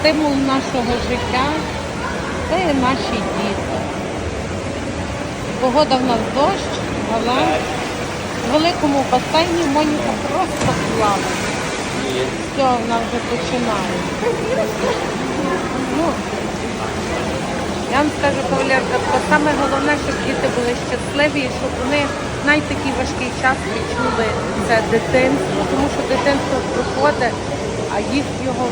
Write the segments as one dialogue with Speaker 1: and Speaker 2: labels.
Speaker 1: стимул нашого життя це наші діти. Погода в нас дощ, але в великому басейні Моніка просто плаває. Все, вона вже починає. Ну, я вам скажу, кавалерка, то саме головне, щоб діти були щасливі, щоб вони навіть такий важкий час відчули це дитинство, тому що дитинство проходить, а їх його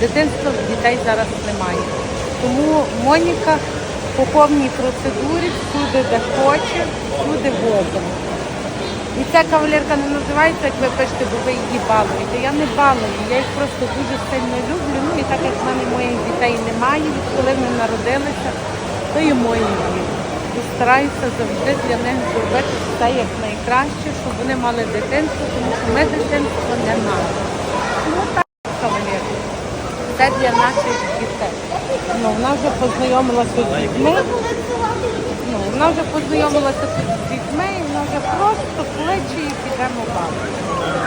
Speaker 1: дитинства дітей зараз немає. Тому Моніка по повній процедурі всюди, де хоче, всюди возимо. І ця кавалерка не називається, як ви пишете, бо ви її балуєте. Я не балую, я їх просто дуже сильно люблю. Ну і так як в мене моїх дітей немає, відколи вони народилися, то і мої діти. І стараюся завжди для них зробити все як найкраще, щоб вони мали дитинство, тому що ми дитинство не мали. Це для наших дітей. Ну, вона вже познайомилася з дітьми. Ну, вона вже познайомилася з дітьми, і вона вже просто кличе і підемо бавити.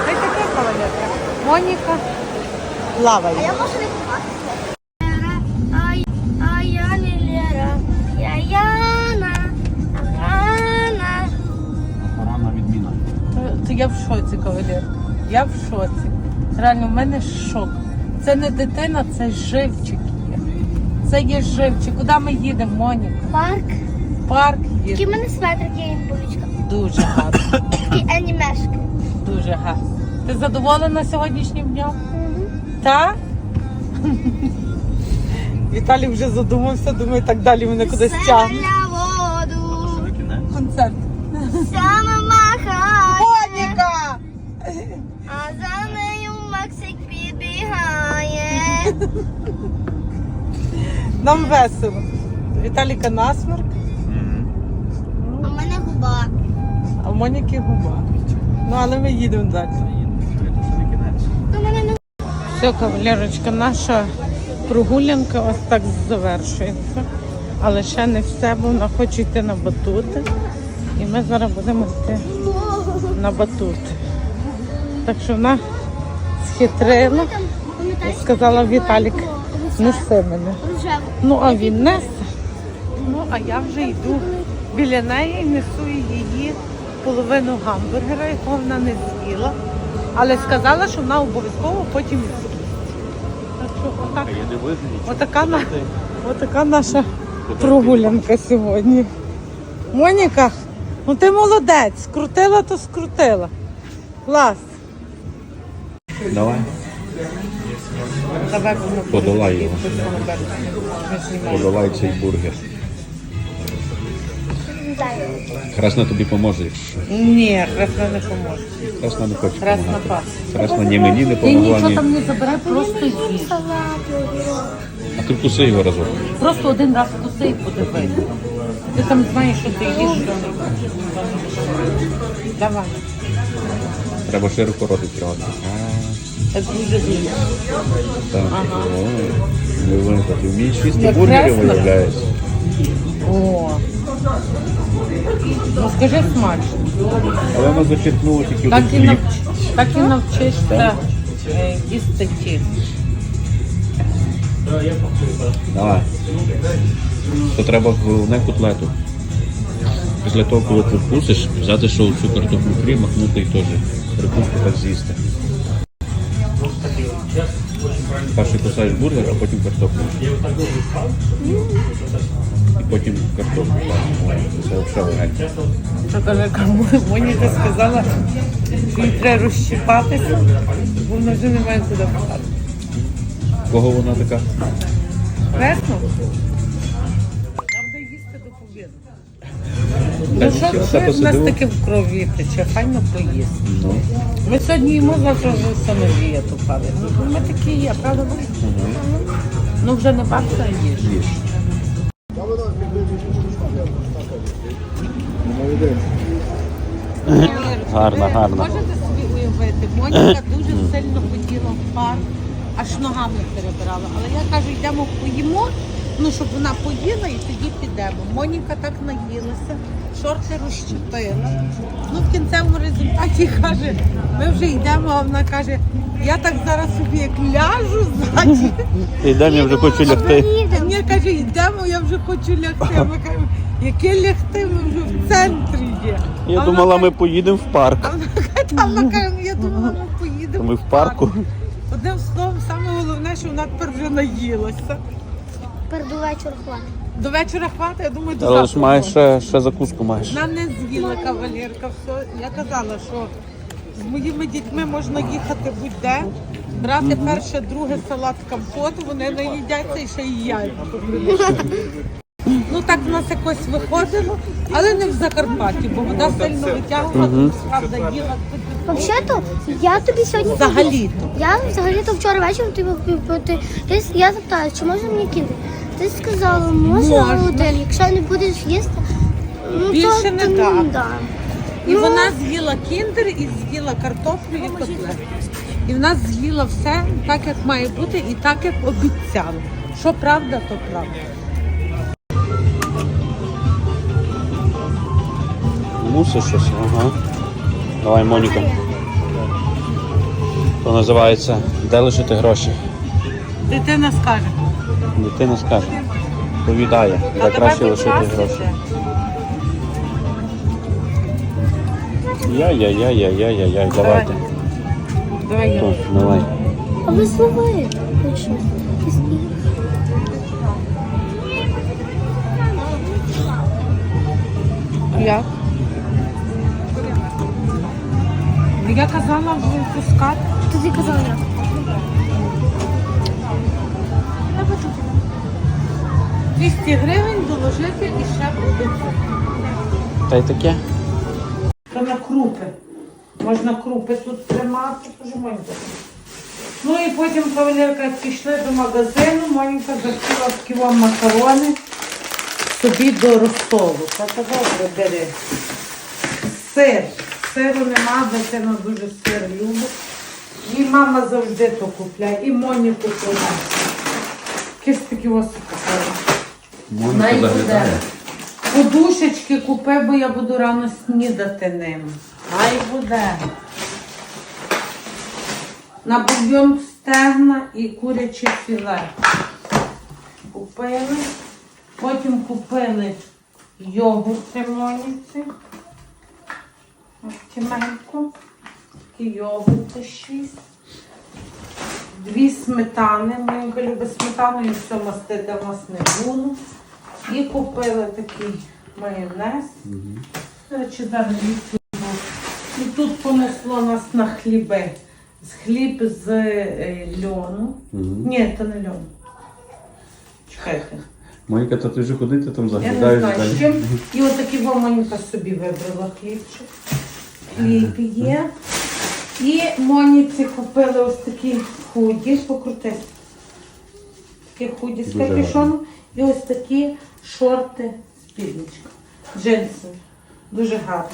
Speaker 1: Та й таке кавалерка. Моніка плаває.
Speaker 2: Я можу не. А, а я не Лера, я Яна, Яна.
Speaker 3: Рана відміна.
Speaker 1: То я в шоці, кавалерка. Я в шоці. Реально, в мене шок. Це не дитина, це живчик є. Це є живчик. Куди ми їдемо, Моніка?
Speaker 2: Парк.
Speaker 1: В Парк
Speaker 2: Які
Speaker 1: їдемо.
Speaker 2: мене светрик є полічка.
Speaker 1: Дуже гарно.
Speaker 2: Такі анімешки.
Speaker 1: Дуже гарно. Ти задоволена сьогоднішнім днем? Так? Віталій вже задумався, думає, так далі мене кудись тягне.
Speaker 2: на воду,
Speaker 1: Концерт.
Speaker 2: саме махає,
Speaker 1: Моніка!
Speaker 2: а за нею Максик підбігає.
Speaker 1: Нам весело. Віталіка насмерк,
Speaker 2: А в мене губа.
Speaker 1: а в Моніки губа. Ну, але ми їдемо далі.
Speaker 2: Мене не
Speaker 1: Все, кавалерочка, наша прогулянка ось так завершується. Але ще не все, бо вона хоче йти на батути. І ми зараз будемо йти на батути. Так що вона схитрила сказала Віталік, неси мене. Ну, а він несе. Ну, а я вже йду біля неї і несу її половину гамбургера, якого вона не з'їла. Але сказала, що вона обов'язково потім з'їсть. Отака, на, отака наша прогулянка сьогодні. Моніка, ну ти молодець, скрутила, то скрутила. Клас.
Speaker 3: Давай. Подолай його. Подавай цей бургер. Красна тобі поможе, якщо.
Speaker 1: Ні, красна не поможе.
Speaker 3: Красна не хоче
Speaker 1: Красна пас.
Speaker 3: Красна ні мені не
Speaker 1: Ти
Speaker 3: помогла,
Speaker 1: нічого
Speaker 3: ні.
Speaker 1: там не забирай, просто їж.
Speaker 3: А ти вкуси його разом.
Speaker 1: Просто один раз вкуси і подивись. Ти там знаєш, що ти їш. що не. Давай.
Speaker 3: Треба широко ротик тримати.
Speaker 1: Це дуже дуже.
Speaker 3: Так.
Speaker 1: Ага.
Speaker 3: О, Не винен, ти вмієш їсти бургери, виявляється.
Speaker 1: О. Ну скажи смачно.
Speaker 3: Але вона зачерпнула тільки
Speaker 1: Так
Speaker 3: один
Speaker 1: і,
Speaker 3: хліб.
Speaker 1: так і навчишся е, їсти.
Speaker 3: Давай. То треба головне котлету. Після того, коли ти вкусиш, взяти ще цю картоплю фрі, махнути і теж прикуску так з'їсти. Перший кусаєш бургер, а потім картоплю. І потім картоплю. Так, Це взагалі легенько.
Speaker 1: Що каже, кому Моніка сказала, що їй треба розщіпатися, бо вона вже не має куди писати.
Speaker 3: Кого вона така?
Speaker 1: Пресно? Ну що, що в нас таке в крові тече? Файно поїсти.
Speaker 3: Ну,
Speaker 1: Ми сьогодні їмо, завтра вже все на дієту падає. Ну, ми такі є, правда? Ну вже не а їж.
Speaker 3: їж. Гарно, гарно.
Speaker 1: Можете собі уявити, Моніка дуже сильно хотіла в парк, аж ногами перебирала. Але я кажу, йдемо поїмо, Ну, щоб вона поїла і тоді підемо. Моніка так наїлася, шорти розщепила. Ну, в кінцевому результаті каже, ми вже йдемо, а вона каже, я так зараз собі як ляжу ззаді.
Speaker 3: Йдемо, я вже хочу лягти.
Speaker 1: Ні, каже, йдемо, я вже хочу лягти. Ми кажемо, яке лягти, ми вже в центрі є.
Speaker 3: Я
Speaker 1: А
Speaker 3: думала,
Speaker 1: вона
Speaker 3: ми поїдемо в парк.
Speaker 1: А вона каже, та вона каже, ну я думала, ми поїдемо.
Speaker 3: Ми в парку.
Speaker 1: Одним словом, саме головне, що вона тепер вже наїлася.
Speaker 2: Тепер до вечора хватить.
Speaker 1: До вечора хватить, я думаю, до
Speaker 3: Але ж
Speaker 1: завтра.
Speaker 3: маєш ще, ще закуску маєш.
Speaker 1: Нам не з'їла кавалерка. Все. Я казала, що з моїми дітьми можна їхати будь-де, брати перше, друге салат компот, вони наїдяться і ще й яйця. Ну так в нас якось виходило, але не в Закарпатті, бо вода сильно витягувала, правда, їла
Speaker 2: Взагалі-то, я тобі сьогодні
Speaker 1: взагалі-то.
Speaker 2: Я взагалі-то вчора вечором тобі ти, ти, я запитала, чи можна мені кіндер? Ти сказала, можна,
Speaker 1: Можна.
Speaker 2: один. Якщо не будеш їсти, ну
Speaker 1: Більше
Speaker 2: то,
Speaker 1: не
Speaker 2: то
Speaker 1: дам.
Speaker 2: дам.
Speaker 1: І
Speaker 2: Ну.
Speaker 1: вона з'їла кіндер і з'їла картоплю і котлет. І в нас з'їла все так, як має бути, і так, як обіцяла. Що правда, то правда.
Speaker 3: Мусиш щось, ага. Давай, Моніка. То називається Де лишити гроші?
Speaker 1: Дитина скаже.
Speaker 3: Дитина скаже. Повідає, де краще лишити
Speaker 1: підкрасити».
Speaker 3: гроші. Яй-яй-яй-яй-яй-яй, давайте.
Speaker 1: Давай я.
Speaker 3: О, давай.
Speaker 2: А ви слови. Ви що?
Speaker 1: Я казала випускати.
Speaker 2: Що ти казала я? Я почула.
Speaker 1: 200 гривень доложити і ще буде.
Speaker 3: Та й таке.
Speaker 1: То на крупи. Можна крупи тут тримати, пожимайте. Ну і потім кавалерка пішли до магазину, Моніка захотіла вам макарони собі до розсолу. Та то добре бери. Сир. Сиру нема, дитина дуже сир любить. І мама завжди то купляє, і Моніку. Якісь такі ось купила. Най буде. Подушечки купи, бо я буду рано снідати ним. Хай буде. На бульйон стегна і куряче філе. Купили. Потім купили йогурти моніці. Такі йогурти шість. Дві сметани. Моїнка любить сметану і все мастити в нас не було. І купили такий майонез. До речі, був. І тут понесло нас на хліби. З хліб з е, льону. Ні, то не льон. Чекайте.
Speaker 3: Моніка, то ти вже ходити там
Speaker 1: Я не
Speaker 3: заглядаєш
Speaker 1: знаю, з чим. І отакий Моніка собі вибрала хлібчик. Хліб є. І Моніці купили ось такі худі, покрути. Такі худі з капюшоном. І ось такі шорти спідничка. Джинсові. Дуже гарно.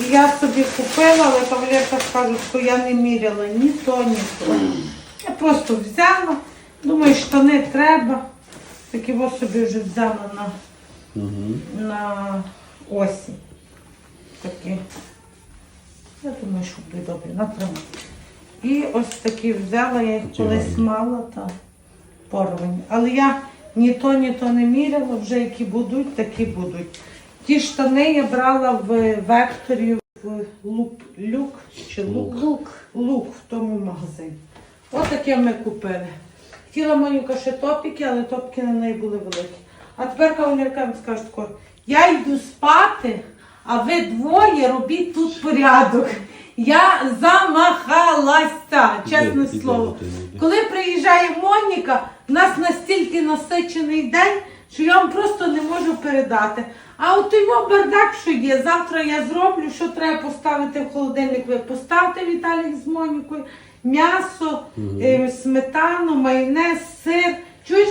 Speaker 1: І я собі купила, але кавалерка скаже, що я не міряла ні то, ні то. Я просто взяла. Думаю, штани треба. Такі ось собі вже взяла на, на осінь. Такі. Я думаю, що буде добре, натримати. І ось такі взяла, я їх колись мала та порвані. Але я ні то, ні то не міряла, вже які будуть, такі будуть. Ті штани я брала в векторі в лук, люк чи лук.
Speaker 2: Лук.
Speaker 1: Лук в тому магазині. Ось таке ми купили. Хотіла Монюка ще топіки, але топіки на неї були великі. А тепер кавалерка скаже тако, я йду спати, а ви двоє робіть тут порядок. Я замахалася, чесне
Speaker 3: іди,
Speaker 1: слово.
Speaker 3: іди, іди.
Speaker 1: Коли приїжджає Моніка, в нас настільки насичений день, що я вам просто не можу передати. А от його бардак, що є, завтра я зроблю, що треба поставити в холодильник, ви поставте Віталік з Монікою, м'ясо, е, сметану, майонез, сир. Чуєш?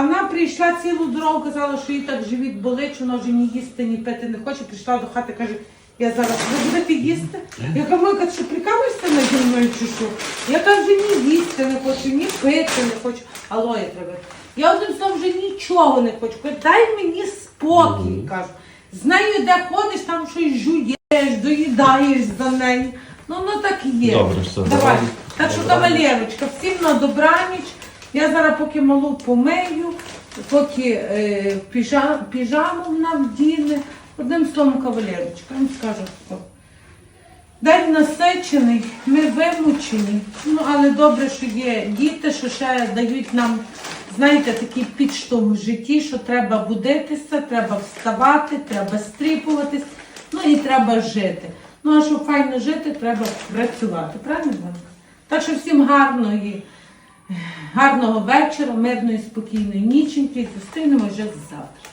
Speaker 1: А вона прийшла цілу дорогу, казала, що їй так живіт болить, що вона вже ні їсти, ні пити не хоче. Прийшла до хати, каже, я зараз ви будете їсти. Я кажу, «Мойка, що прикалуєшся наді мною чи що? Я кажу, ні їсти не хочу, ні пити не хочу. Алоє треба. Я одним словом вже нічого не хочу. Кажу, дай мені спокій, кажу. З нею де ходиш, там щось жуєш, доїдаєш за нею. Ну, ну так і є.
Speaker 3: Добре, все,
Speaker 1: Давай.
Speaker 3: давай.
Speaker 1: Так що, кавалерочка, всім на добраніч. Я зараз поки малу помию, поки е, піжам, піжаму вона. Одним словом, кавалерочка, я вам що. День насичений, ми вимучені. Ну, але добре, що є діти, що ще дають нам, знаєте, такий підштовх в житті, що треба будитися, треба вставати, треба стріпуватись, ну і треба жити. Ну, а щоб файно жити, треба працювати. Правильно, Так що всім гарної, гарного вечора, мирної, спокійної ніченьки і зустрінемося вже завтра.